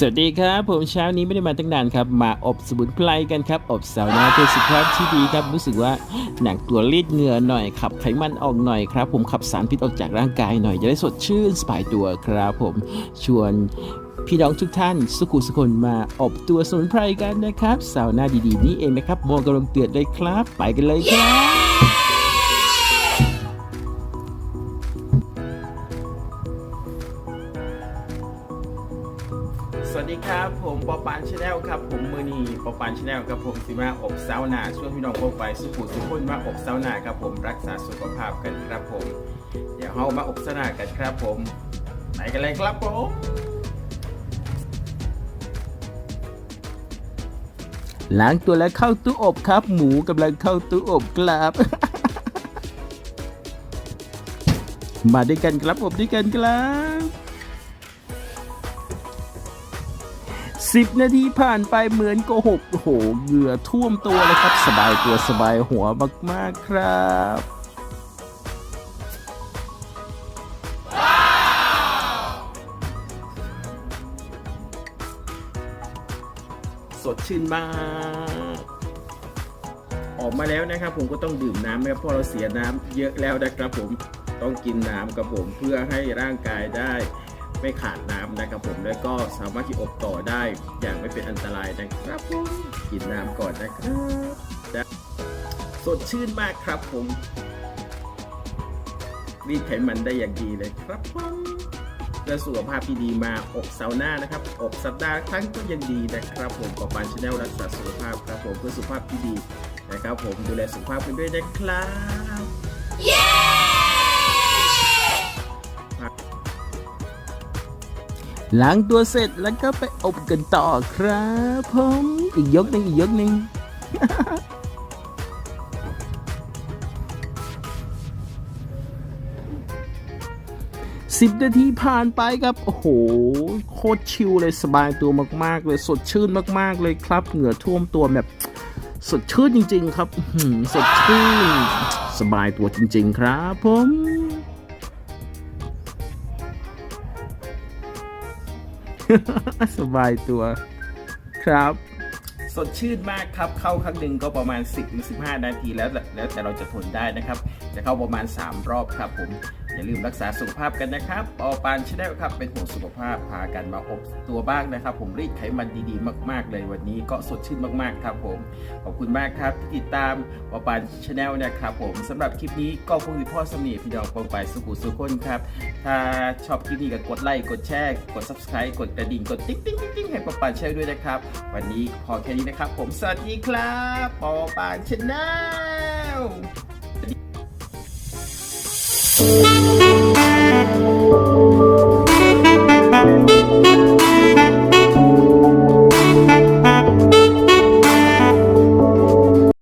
สวัสดีครับ ผมเช้านี้ไม่ได้มาตั้งนานครับ มาอบสมุนไพรกันครับ อบสาวนาเพื่อสุขภาพที่ดีครับ รู้สึกว่าหนังตัวรีดเหงื่อหน่อยขับไขมันออกหน่อยครับ ผมขับสารพิษออกจากร่างกายหน่อยจะได้สดชื่นสบายตัวครับ ผมชวนพี่น้องทุกท่านสุขุสุคนมาอบตัวสมุนไพรกันนะครับสาวนาดีๆนี่เองนะครับโมกำลังเตือนเลยครับ ไปกันเลยครับ วัสดีครับผมปอปานชาแนลครับผมมือนีปอปานชาแนลครับผมสิมาอบเซาวนาช่วยพี่น้องพวกไปสุขุสุขคนมาอบเซาวนาครับผมรักษาสุขภาพกันครับผม เดี๋ยวเฮามาอบเซาวนากันครับผมไปกันเลยครับผมล้างตัวแล้วเข้าตู้อบครับ หมูกำลังเข้าตู้อบครับ มาด้วยกันครับอบด้วยกันครับ สิบนาทีผ่านไปเหมือนโกหกโอ้โหเหงื่อท่วมตัวเลยครับ สบายตัวสบายหัวมาก ๆ ครับสดชื่นมาก ออกมาแล้วนะครับ ผมก็ต้องดื่มน้ำนะครับเพราะเราเสียน้ำเยอะแล้วนะครับผมต้องกินน้ำครับผมเพื่อให้ร่างกายได้ ไม่ขาดน้ำนะครับผมแล้วก็สามารถที่อบต่อได้อย่างไม่เป็นอันตรายนะครับผมกินน้ำก่อนนะครับสดชื่นมากครับผมรีดไขมันได้อย่างดีเลยครับผมเพื่อสุขภาพที่ดีมาอบเสาหน้านะครับ อบสัปดาห์ครั้งก็ยังดีนะครับ ผมปอปานชาแนลรักษาสุขภาพครับผมเพื่อสุขภาพที่ดีนะครับ ผมดูแลสุขภาพกันด้วยนะครับ ล้างตัวเสร็จแล้วก็ไปอบกันต่อครับผมอีกยกหนึ่งอีกยกหนึ่งสิบนาทีผ่านไปครับ โอ้โห โคตรชิลเลยสบายตัวมากๆ เลยสดชื่นมากๆเลยครับ เหงื่อท่วมตัวแบบสดชื่นจริง ๆ ครับสดชื่น สบายตัวจริง ๆ ครับผม สบายตัวครับ สดชื่นมากครับ เข้าครั้งหนึ่งก็ประมาณ 10-15 นาทีแล้ว แล้วแต่เราจะทนได้นะครับ จะเข้าประมาณ 3 รอบครับผม อย่าลืมรักษาสุขภาพกันนะครับปอปานชาแนลครับเป็นห่วงสุขภาพพากันมาอบตัวบ้างนะครับ ผมรีดไขมันดีๆ มาก ๆ เลยวันนี้ก็สดชื่นมากๆ ครับผมขอบคุณมากครับที่ติดตามปอปานชาแนลนะครับผมสำหรับคลิปนี้ก็คงมีพ่อสมีพี่น้องปองไปสุขุสุขคนครับถ้าชอบคลิปนี้ก็กดไลค์กดแชร์กด subscribe กดกระดิ่งกดติ๊งติ๊งติ๊งให้ปอปานชาแนลด้วยนะครับ วันนี้พอแค่นี้นะครับ ผมสวัสดีครับปอปานชาแนล Thank you.